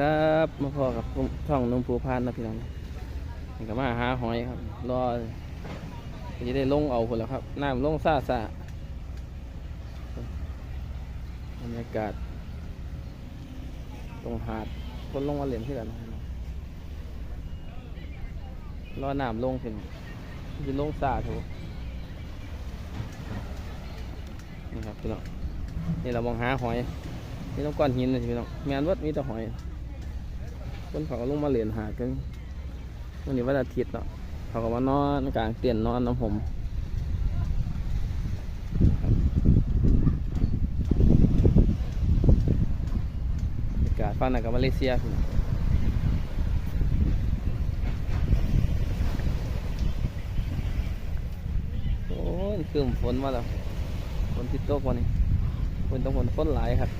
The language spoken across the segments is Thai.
ครับมาพอกับช่องนุ่มภูพานนะพี่น้องนี่ก็มาหาหอยครับ รอจะได้ลงเอาคนแล้วครับ น้ำลงซาซาบรรยากาศ ตรงหาดคนลงมาเหรียญที่กันรอน้ำลงถึงจะลงซาถูกนี่ครับพี่น้องนี่เรามองหาหอยนี่ต้องก้อนหินเลยพี่น้องแมนวัดมีแต่หอย คนเขาก็ลงมาเหรียญหากันวันนี้วันอาทิตย์เนาะเขาก็มานอนกลางเตียนนอนน้ำผมอากาศฝั่งนั้นกับมาเลเซียพี่น้องโอ้ยคืมฝนมาแล้วฝนติดตกวันนี้ฝนต้องฝนฝนหลายครับ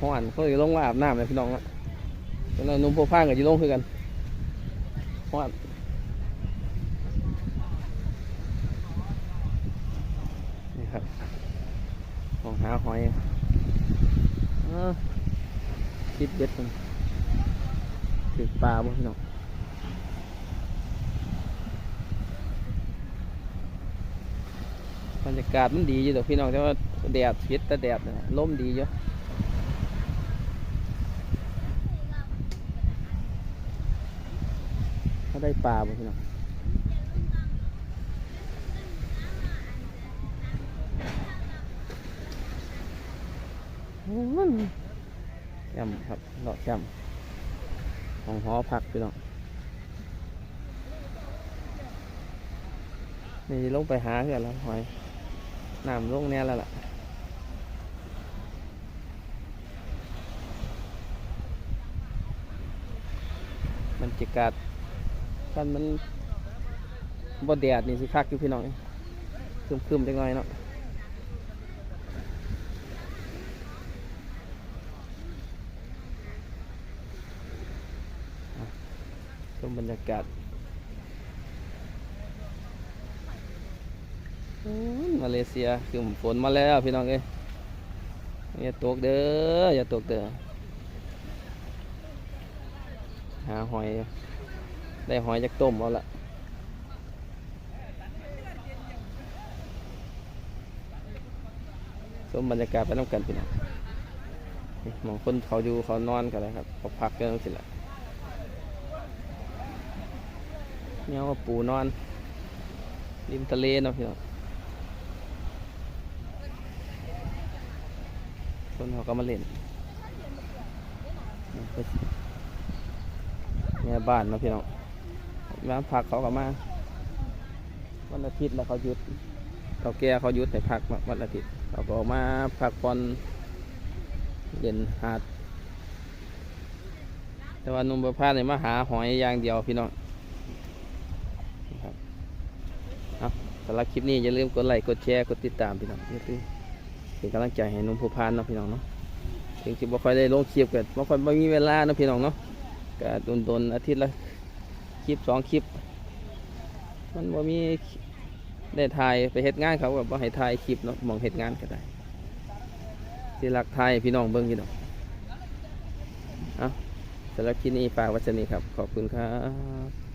ห้อนเขาจะลงมาอาบน้ำเลยพี่น้องละตอนนั้นนุ่มโพพากับจีลงคือกันห้อนนี่ครับของหาหอยอคิดเด็ดมันถือปลาบ่พี่น้องบรรยากาศมันดีอยู่ดอกพี่น้องแต่ว่าแดดพิษแต่แดดนะลมดีเยอะ ถ้าได้ปลาบ่พี่น้องแคมป์ครับเลาะแคมป์ของหอพักพี่น้องนี่ลงไปหาเพื่อแล้วหอยน้ำลงแน่แล้วล่ะบรรยากาศ กันมันบ่แดดนี่สิคักอยู่พี่น้องคืมคืมๆจังหน่อยเนาะชมบรรยากาศอืมมาเลเซียคือฝนมาแล้วพี่น้องเอ้ยอย่าตกเด้ออย่าตกเด้อหาหอย ได้หอยจากต้มเอาละชมบรรยากาศไปน้ำกันพี่น้องมองคนเขาอยู่เขานอนกันเลยครับเขาพักกันสิละเนี่ยว่าปูนอน ริมทะเลเนาะพี่น้องคนเขาก็มาเล่นเนี่ยบ้านเนาะพี่น้อง มาพักเขาก็มาวันอาทิตย์แล้วเขาหยุดเขาแก่เขาหยุดให้พักวันอาทิตย์เขาก็มาพักผ่อนเย็นหาด แต่ว่านุ่มประพาสเนี่ยมาหาหอยอย่างเดียวพี่น้องนะครับเอาสำหรับคลิปนี้อย่าลืมกดไลค์กดแชร์กดติดตามพี่น้องอย่าลืมเป็นกำลังใจให้นุ่มผู้พานเนาะพี่น้องเนาะถึงจะบ่ค่อยได้ลงคลิปกันบ่ค่อยบ่มีเวลาเนาะพี่น้องเนาะก็โดนๆอาทิตย์ละ ลิปสองคลิป มันบ่มีได้ถ่ายไปเหตุงานเขาแบบว่าให้ถ่ายคลิปเนาะมองเหตุงานก็ได้สิรักถ่ายพี่น้องเบิ้งอยู่เนาะเอาสำหรับคลิปนี้ฝากวัชนีครับ ขอบคุณครับ